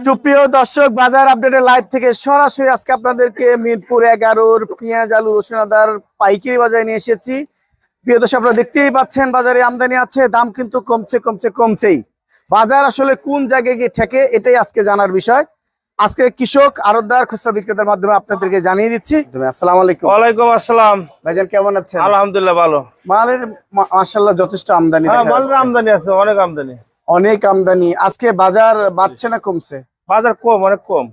সুপ্রিয় দর্শক বাজার আপডেটের লাইভ থেকে সরাসরি আজকে আপনাদেরকে মিরপুর এগারোর পেঁয়াজ আলু রসুন আদার পাইকারি বাজারে নিয়ে এসেছি। প্রিয় দর্শক আপনারা দেখতেই পাচ্ছেন বাজারে আমদানি আছে দাম কিন্তু কমছে কমছে কমছেই। বাজার আসলে কোন জায়গায় গিয়ে ঠেকে এটাই আজকে জানার বিষয়। আজকে কৃষক আরতদার খুচরা বিক্রেতার মাধ্যমে আপনাদেরকে জানিয়ে দিচ্ছি। আসসালাম আলাইকুম। ওয়ালাইকুম আসসালাম। ভাইজান কেমন আছেন? আলহামদুলিল্লাহ ভালো। মালের মাশাল্লাহ যথেষ্ট আমদানি হ্যাঁ দেখা মালের আমদানি আছে অনেক আমদানি। অনেক আমদানি। আজকে বাজার বাড়ছে না কমছে? বাজার কম অনেক কম।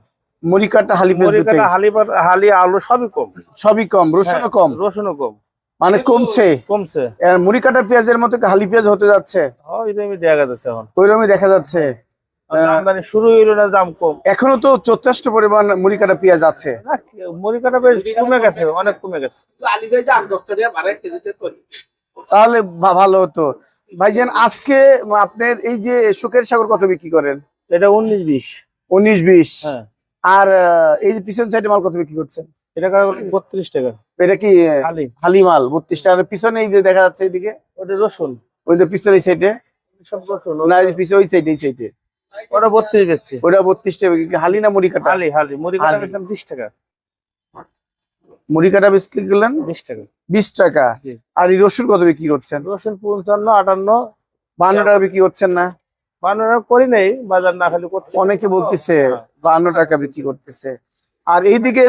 মুড়িকাটা হালি পেঁয়াজ মরিকাটা হালি হালি আলু সবই কম। সবই কম রসুনও হ্যাঁ, কম। রসুনও কম। মানে কমছে? কমছে। মুড়ি কাটার পেঁয়াজের মতো হালি পেঁয়াজ হতে যাচ্ছে? ওই দেখা যাচ্ছে এখন। ওইরকমই দেখা যাচ্ছে। আমদানি শুরু হইল না দাম কম। এখনও তো যথেষ্ট পরিমাণ মুড়ি কাটা পেঁয়াজ আছে। না, মরিকাটা বেশ কমে গেছে অনেক কমে গেছে। তাহলে ভালো হতো। ভাইজান আজকে আপনার এই যে শোকের সাগর কত বিক্রি করেন? এটা উনিশ বিশ। উনিশ বিশ। হ্যাঁ। আর এই যে পিছন সাইডে মাল কত বিক্রি করছেন? এটা বত্রিশ টাকা। এটা কি হালি মাল বত্রিশ টাকা? পিছনে এই যে দেখা যাচ্ছে ওটা রসুন। ওই যে পিছনে এই সাইডে সব রসুন না পিছনে ওই সাইডে এই সাইডে ওটা বত্রিশ বেচছে। ওটা বত্রিশ টাকা হালি না মুড়ি কাটা? হালি হালি হালি। বেচলাম বিশ টাকা। মুড়ি কাটা বিক্রি করলেন বিশ টাকা। বিশ টাকা। আর এই রসুন কত বিক্রি করছেন? রসুন পঞ্চান্ন আটান্ন। বান্ন টাকা বিক্রি করছেন না? বানানো করি নাই বাজার না খালি অনেকে বলতেছে। বান্ন টাকা বিক্রি করতেছে। আর এইদিকে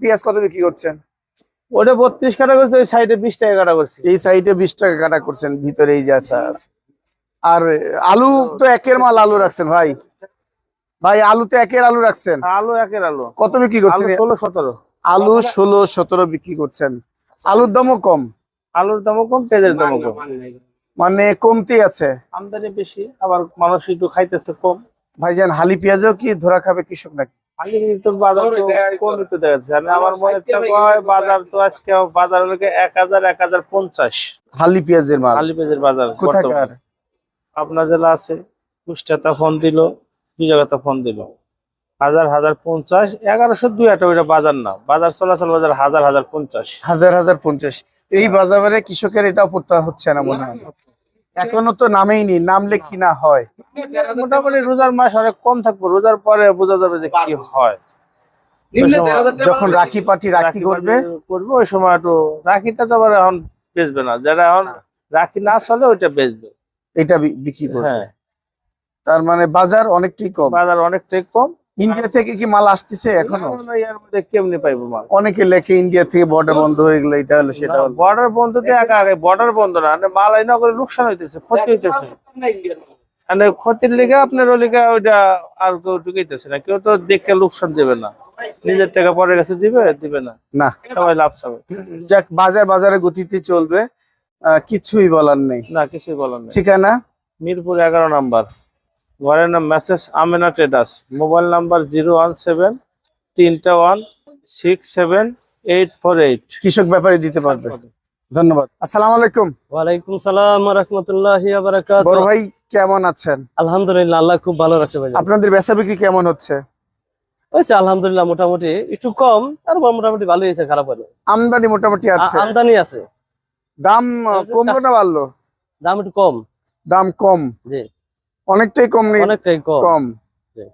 পেঁয়াজ কত বিক্রি করছেন? ওটা বত্রিশ কাটা করছে ওই সাইডে বিশ টাকা কাটা করছি। এই সাইডে বিশ টাকা কাটা করছেন ভিতরে এই যে। আর আলু তো একের মাল আলু রাখছেন ভাই। ভাই আলু তো একের আলু রাখছেন। আলু একের আলু। কত বিক্রি করছেন? ষোলো সতেরো। আলু ষোলো সতেরো বিক্রি করছেন। আলুর দামও কম। আলুর দামও কম পেঁয়াজের দামও কম। মানে কমতি আছে। আমদানি বেশি আবার মানুষ একটু খাইতেছে কম। ভাইজান হালি পেঁয়াজও কি ধরা খাবে কৃষক নাকি? আগে তো বাজার তো কম একটু দেখা যাচ্ছে। আমি আমার মনে তো বাজার তো আজকে বাজার হলো গিয়ে এক হাজার এক হাজার পঞ্চাশ। হালি পেঁয়াজের মাল। পেঁয়াজের বাজার কোথাকার? আপনার জেলা আছে কুষ্টিয়াতে ফোন দিল দুই জায়গাতে ফোন দিল। হাজার হাজার পঞ্চাশ এগারোশো দুই একটা ওইটা বাজার না। বাজার চলাচল বাজার হাজার হাজার পঞ্চাশ। হাজার হাজার পঞ্চাশ। এই বাজারে কৃষকের এটাও পড়তে হচ্ছে না মনে হয়। এখনও তো নামেই নি নামলে কি না হয়? মোটামুটি রোজার মাস অনেক কম থাকব রোজার পরে বোঝা যাবে যে কি হয়। যখন রাখি পাটি রাখি করবে? করবে ওই সময় একটু রাখিটা তো আবার এখন বেচবে না। যারা এখন রাখি না চলে ওইটা বেচবে। এটা বিক্রি করবে। হ্যাঁ। তার মানে বাজার অনেকটাই কম। বাজার অনেকটাই কম। ইন্ডিয়া থেকে কি মাল আসতেছে এখনও? কেমনি পাইবো মাল? অনেকে লেখে ইন্ডিয়া থেকে বর্ডার বন্ধ হয়ে গেলো এটা হলো সেটা হলো। বর্ডার বন্ধ তো একা আগে বর্ডার বন্ধ না মানে মাল আইনা করে লোকসান হইতেছে ক্ষতি হইতেছে। মানে ক্ষতির লিগে আপনার লিগে ওইটা আর কেউ ঢুকাইতেছে না কেউ তো দেখে লোকসান দেবে না। নিজের টাকা পরে গেছে দিবে দিবে না। না। সবাই লাভ চাবে। যাক বাজার বাজারে গতিতে চলবে। আহ, কিছুই বলার নেই। না কিছুই বলার নেই। ঠিকানা? মিরপুর এগারো নাম্বার। ঘরের নাম message Amena Traders mobile number zero one seven তিনটা one six seven eight four eight কৃষক ব্যাপারে দিতে পারবে। ধন্যবাদ। আসসালাম আলাইকুম। ওয়ালাইকুম সালাম রহমতুল্লাহ বারাকাত বড় ভাই কেমন আছেন? আলহামদুলিল্লাহ আল্লাহ খুব ভালো রাখছে ভাই আপনাদের বেচা বিক্রি কেমন হচ্ছে? হয়েছে আলহামদুলিল্লাহ মোটামুটি একটু কম তারপর মোটামুটি ভালো হয়েছে খারাপ হয়নি। আমদানি মোটামুটি আছে। আমদানি আছে। দাম কমলো না বাড়লো? দাম একটু কম। দাম কম। জি। অনেকটাই কম নেই অনেকটাই কম। কম। জি।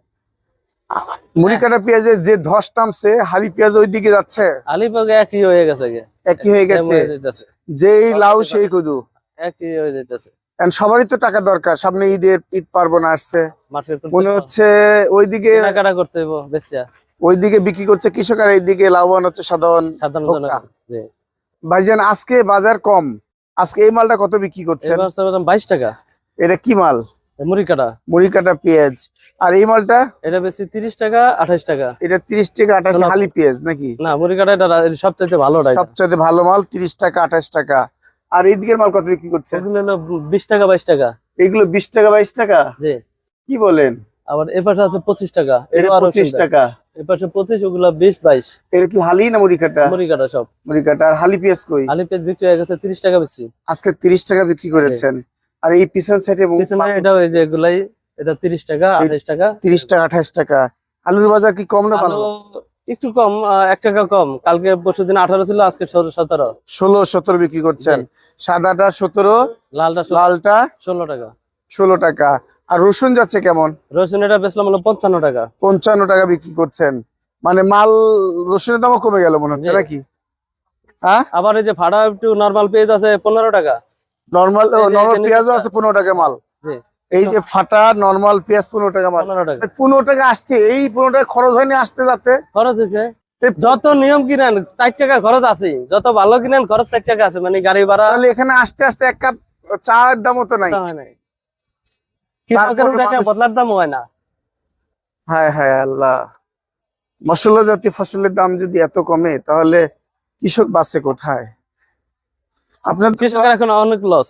মুড়ি কাটা পেঁয়াজের যে ধস নামছে হালি পেঁয়াজ ওই দিকে যাচ্ছে। আলিবাগে একই হয়ে গেছে একই হয়ে গেছে। যেই লাউ সেই কুদু। একই হয়ে যাইতেছে। সবারই তো টাকা দরকার। সামনে ঈদের ঈদ পার্বণ আসছে। মনে হচ্ছে ওইদিকে করতে ওইদিকে বিক্রি করছে কৃষক আর এইদিকে লাভবান হচ্ছে সাধারণ সাধারণ ভাইজান আজকে বাজার কম। আজকে এই মালটা কত বিক্রি দাম বাইশ টাকা। এটা কি মাল? পেঁয়াজ। আর এই মালটা? এটা বেশি তিরিশ টাকা আঠাইশ টাকা। এটা তিরিশ টাকা আঠাশ হালি পেঁয়াজ নাকি? না এটা ভালো মাল তিরিশ টাকা আঠাশ টাকা। আর মাল কত বিক্রি হলো বিশ টাকা বাইশ টাকা। এগুলো বিশ টাকা বাইশ টাকা? জি। কি বলেন? আবার এ পাশে আছে পঁচিশ টাকা। এটা পঁচিশ টাকা। এ পাশে পঁচিশ ওগুলা বিশ বাইশ। এটা কি হালি না মুড়ি কাটা মুড়ি কাটা সব। মুড়ি কাটা আর হালি পেঁয়াজ কই? আলি পেঁয়াজ বিক্রি হয়ে গেছে তিরিশ টাকা বেশি। আজকে তিরিশ টাকা বিক্রি করেছেন। আর এই পিছন সাইডে এটা ওই যে এগুলাই এটা তিরিশ টাকা আঠাইশ টাকা। তিরিশ টাকা আঠাশ টাকা। আলুর বাজার কি কম না ভালো? একটু কম আহ, এক টাকা কম। কালকে পরশু দিন আঠারো ছিল আজকে ষোলো সতেরো। ষোলো সতেরো বিক্রি করছেন। সাদাটা সতেরো লালটা লালটা ষোলো টাকা। ষোলো টাকা। আর রসুন যাচ্ছে কেমন? রসুন এটা বেচলাম হলো পঞ্চান্ন টাকা। পঞ্চান্ন টাকা বিক্রি করছেন। মানে মাল রসুনের দামও কমে গেল মনে হচ্ছে নাকি? হ্যাঁ? আবার এই যে ভাড়া একটু নর্মাল পেজ আছে পনেরো টাকা। নর্মাল নর্মাল পেঁয়াজও আছে পনেরো টাকা মাল। এই যে ফাটা নর্মাল পেঁয়াজ পনেরো টাকা মাল। পনেরো টাকা। আসতে এই পনেরো টাকা খরচ হয়নি আসতে যাতে। খরচ হয়েছে। যত নিয়ম কিনেন চার টাকা খরচ আছে যত ভালো কিনেন খরচ চার টাকা আছে। মানে গাড়ি ভাড়া তাহলে এখানে আসতে আসতে এক কাপ চায়ের দামও তো নাই। বদলার দাম হয় না। হায় হায় আল্লাহ। মশলা জাতীয় ফসলের দাম যদি এত কমে তাহলে কৃষক বাঁচে কোথায়? আপনার কৃষকের এখন অনেক লস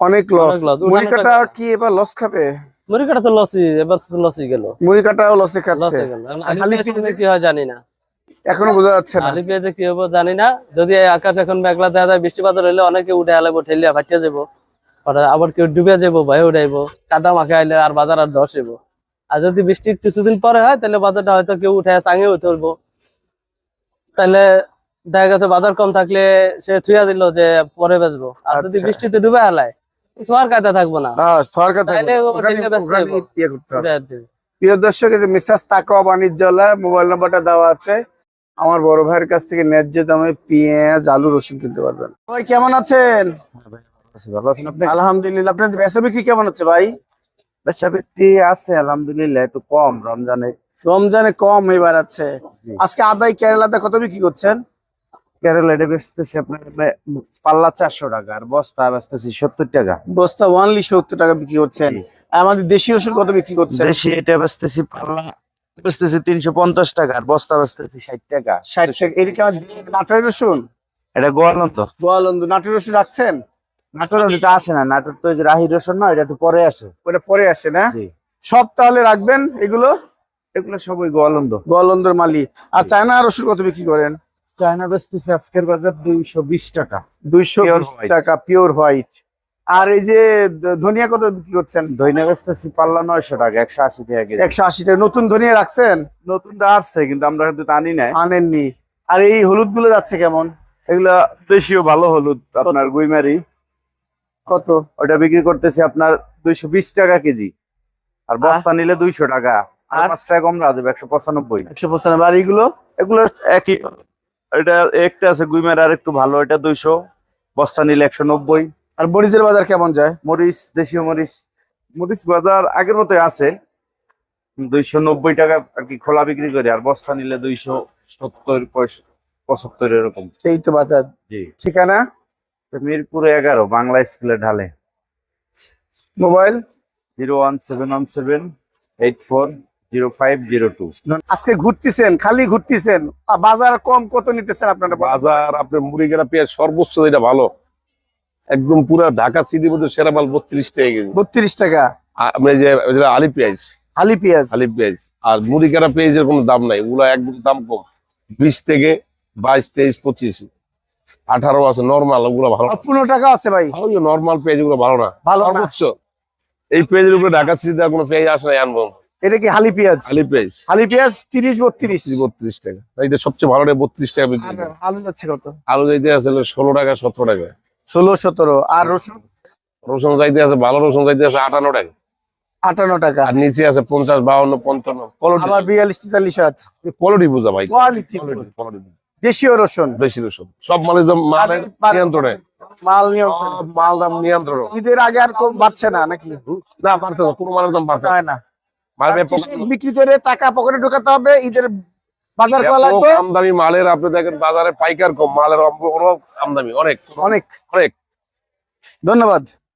অনেক লস অনেক loss। উঠানে মুড়ি কাটা কি এবার লস খাবে? মুড়ি কাটা তো লসই এবার তো লসই গেল। মুড়ি কাটাও লসে খাচ্ছে। খালি কি হয় জানি না। এখনও বোঝা যাচ্ছে না। আলু পেঁয়াজে কি হব জানি না। যদি আকাশ এখন মেঘলা দেখা যায় বৃষ্টি বাদল হইলে অনেকে উঠে আলাবো ঠেলিয়া ফাটিয়া যাব আবার কেউ ডুবে যাব ভয়ে উঠাইবো কাদা মাখে আইলে আর বাজার আর ধস হইবো। আর যদি বৃষ্টি কিছুদিন পরে হয় তাহলে বাজারটা হয়তো কেউ উঠে চাঙে তুলবো তাহলে দেখা গেছে বাজার কম থাকলে সে থুয়া দিল যে পরে বেচবো। আর যদি আচ্ছা। বৃষ্টিতে ডুবে হালায় থুয়ার কায়দা থাকব না। হ্যাঁ। ইয়ে। প্রিয় দর্শক এই যে মিসাস তাকওয়া বাণিজ্যালয় মোবাইল নাম্বারটা দেওয়া আছে। আমার বড় ভাইয়ের কাছ থেকে ন্যায্য দামে পেঁয়াজ আলু রসুন কিনতে পারবেন। ভাই কেমন আছেন? ভালো আছেন আপনি আলহামদুলিল্লাহ। আপনার বেচা বিক্রি কেমন হচ্ছে ভাই? ব্যবসা বিক্রি আছে আলহামদুলিল্লাহ একটু কম রমজানে। রমজানে কম এবার আছে। আজকে আদায় কেরালাতে কত বিক্রি করছেন? বেচতেছি আপনার পাল্লা চারশো টাকা আর বস্তা বেচতেছি সত্তর টাকা। বস্তা ওয়ানলি সত্তর টাকা বিক্রি করছেন আমাদের দেশি রসুন কত বিক্রি করছেন দেশি এটা বেচতেছি পাল্লা বেচতেছি তিনশো পঞ্চাশ টাকা আর বস্তা বেচতেছি ষাট টাকা। ষাট টাকা। এদিকে আমার নাটোরের রসুন? এটা গোয়ালন্দ রসুন রাখছেন? নাটোর আসে না নাটোর তো যে রাহি রসুন না এটা তো পরে আসে। ওটা পরে আসে না? সব তাহলে রাখবেন এগুলো? এগুলো সবই গোয়ালন্দ। গোয়ালন্দর মালি আর চায়না রসুন কত বিক্রি করেন? চায়না বেচতেছি আজকের বাজার দুইশো বিশ টাকা। দুইশো বিশ. টাকা পিওর হোয়াইট আর এই যে ধনিয়া কত বিক্রি করছেন? দইনা বেচতেছি পাল্লা নয়শো টাকা একশো আশি টাকা একশো আশি টাকা। নতুন ধনিয়া রাখছেন? নতুনটা আসছে কিন্তু আমরা কিন্তু আনি নাই। আনেননি। আর এই হলুদগুলো যাচ্ছে কেমন? এগুলা দেশীয় ভালো হলুদ আপনার গুইমারি। কত? ওটা বিক্রি করতেছি আপনার দুইশো বিশ টাকা কেজি। আর বস্তা নিলে দুইশো টাকা। আর? পাঁচ টাকা কম রাখবে একশো পঁচানব্বই। একশো পঁচানব্বই। আর এইগুলো? এগুলো একই এটা একটা আছে গুইমের আর একটু ভালো এটা দুইশো বস্তা নিলে একশো নব্বই। আর মরিচের বাজার কেমন যায়? মরিচ দেশীয় মরিচ। মরিচ বাজার আগের মতোই আছে দুইশো নব্বই টাকা আর কি খোলা বিক্রি করি আর বস্তা নিলে দুইশো সত্তর পঁচাত্তর এরকম। এই তো বাজার। জি। ঠিকানা? মিরপুরে এগারো বাংলা স্কুলে ঢালে। Mobile? Zero one seven one seven eight four আজকে ঘুরতেছেন খালি ঘুরতেছেন। বাজার কম কত নিতেছেন আপনারা? বাজার আপনার মুড়িগেরা পেঁয়াজ সর্বোচ্চ যেটা ভালো। একদম পুরো ঢাকা সিটির মধ্যে সেরা মাল বত্রিশ টাকা কেজি। বত্রিশ টাকা। আ- আপনার যে যেটা আলি পেঁয়াজ। আলি পেঁয়াজ। আলি পেঁয়াজ। আর মুড়িগেরা পেঁয়াজের কোনো দাম নাই ওগুলো একদম দাম কম। বিশ থেকে বাইশ তেইশ পঁচিশ। আঠারো আছে নর্মাল ওগুলো ভালো। পনেরো টাকা আছে ভাই। নর্মাল পেঁয়াজগুলো ভালো না। ভালো। সর্বোচ্চ। এই পেঁয়াজের উপরে ঢাকা সিটিতে আর কোনো পেঁয়াজ আসে না আনব। এটা কি হালি পেঁয়াজ? আলি পেঁয়াজ। হালি পেঁয়াজ তিরিশ বত্রিশ। বত্রিশ টাকা। এটা সবচেয়ে ভালো বত্রিশ টাকা। আলু যাচ্ছে কত? আলু যাইতে আছে ষোলো টাকা সতেরো টাকা। ষোলো সতেরো। আর রসুন? রসুন যাইতে আছে ভালো রসুন যাইতে আছে আটান্ন টাকা। আটান্ন টাকা। আর নিচে আছে পঞ্চাশ বাউন্ন পঞ্চান্ন। আবার বিয়াল্লিশ তেতাল্লিশ আছে। কোয়ালিটি বুঝা ভাই। Quality Quality, quality। দেশীয় রসুন। রসুন। সব মালের দাম নিয়ন্ত্রণে। মাল নিয়ন্ত্রণ। মাল দাম নিয়ন্ত্রণ। ঈদের আগে আর কম বাড়ছে না নাকি? না বাড়তে না কোনো মালের দাম পারতে না। বিক্রি করে টাকা পকেটে ঢোকাতে হবে ঈদের বাজার করা লাগবে। আমদানি মালের আপনি দেখেন বাজারে পাইকার কম মালের আমদানি অনেক। অনেক। অনেক। ধন্যবাদ।